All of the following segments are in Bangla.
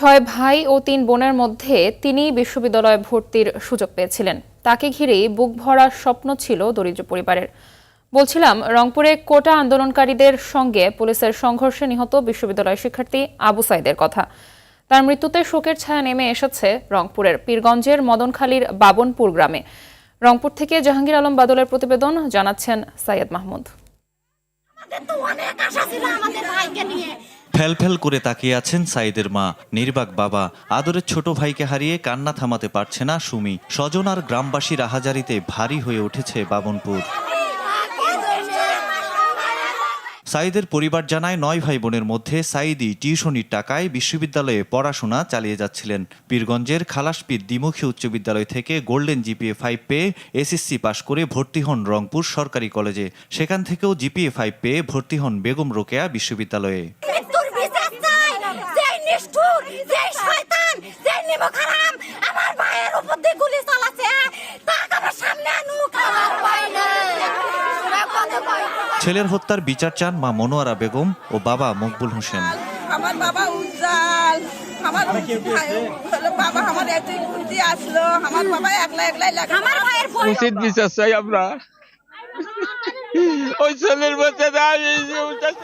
ছয় ভাই ও তিন বোনের মধ্যে তিনি বিশ্ববিদ্যালয়ে ভর্তির সুযোগ পেয়েছিলেন। তাকে ঘিরেই বুক ভরা স্বপ্ন ছিল দরিদ্র পরিবারের। বলছিলাম, রংপুরে কোটা আন্দোলনকারীদের সঙ্গে পুলিশের সংঘর্ষে নিহত বিশ্ববিদ্যালয় শিক্ষার্থী আবু সাইদের কথা। তার মৃত্যুতে শোকের ছায়া নেমে এসেছে রংপুরের পীরগঞ্জের মদনখালীর বাবনপুর গ্রামে। রংপুর থেকে জাহাঙ্গীর আলম বাদলের প্রতিবেদন জানাচ্ছেন সাইয়দ মাহমুদ। আমাদের তো অনেক আশা ছিল আমাদের ভাইকে নিয়ে। ফেল ফেল করে তাকিয়ে আছেন সাইদের মা। নির্বাক বাবা, আদরের ছোট ভাইকে হারিয়ে কান্না থামাতে পারছে না সুমি। স্বজন আর গ্রামবাসীর আহাজারিতে ভারী হয়ে উঠেছে বাবনপুর। সাইদের পরিবার জানায়, নয় ভাই বোনের মধ্যে সাইদি টিউশনির টাকায় বিশ্ববিদ্যালয়ে পড়াশোনা চালিয়ে যাচ্ছিলেন। পীরগঞ্জের খালাসপীর দ্বিমুখী উচ্চ বিদ্যালয় থেকে গোল্ডেন জিপিএ ফাইভ পেয়ে এসএসসি পাশ করে ভর্তি হন রংপুর সরকারি কলেজে। সেখান থেকেও জিপিএ ফাইভ পেয়ে ভর্তি হন বেগম রোকেয়া বিশ্ববিদ্যালয়ে মৃত্যুর বিচার চাই যেই নিষ্ঠুর যেই শয়তান যেই নিমখারাম আমার ভাইয়ের উপর দিয়ে গুলি চালাচ্ছে তাকে আমার সামনে আনুক আমার ভাই ছেলের হত্যার বিচার চান মা মনোয়ারা বেগম ও বাবা মকবুল হোসেন। আমার বাবা উজ্জ্বল। আমার বাবা আমার একটি ঘুরতে আসলো। আমার বাবা একলা একলাই লাগে আমার ভাইয়ের উচিত বিচার চাই আমরা।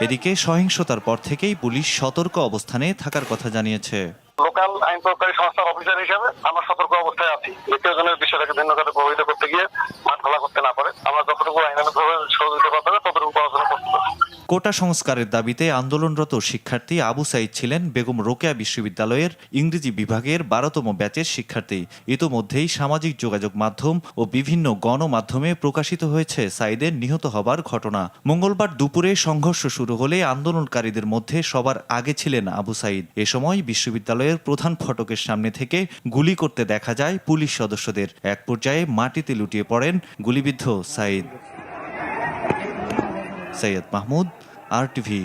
এদিকে সহিংসতার পর থেকেই পুলিশ সতর্ক অবস্থানে থাকার কথা জানিয়েছে। লোকাল আইন প্রয়োগকারী সংস্থার অফিসার হিসেবে আমরা সতর্ক অবস্থায় আছি। দ্বিতীয় জনের বিষয়টাকে ভিন্ন খাতে প্রভাবিত করতে গিয়ে মাঠ খোলা করতে না পারে। আমরা যতটুকু আইনানুগভাবে সহযোগিতা করতে হবে ততটুকু পড়াশোনা করতে পারি কোটা সংস্কারের দাবিতে আন্দোলনরত শিক্ষার্থী আবু সাইদ ছিলেন বেগম রোকেয়া বিশ্ববিদ্যালয়ের ইংরেজি বিভাগের বারোতম ব্যাচের শিক্ষার্থী। ইতোমধ্যেই সামাজিক যোগাযোগ মাধ্যম ও বিভিন্ন গণমাধ্যমে প্রকাশিত হয়েছে সাইদের নিহত হবার ঘটনা। মঙ্গলবার দুপুরে সংঘর্ষ শুরু হলে আন্দোলনকারীদের মধ্যে সবার আগে ছিলেন আবু সাইদ। এ সময় বিশ্ববিদ্যালয়ের প্রধান ফটকের সামনে থেকে গুলি করতে দেখা যায় পুলিশ সদস্যদের। এক পর্যায়ে মাটিতে লুটিয়ে পড়েন গুলিবিদ্ধ Saeed. Syed Mahmud R TV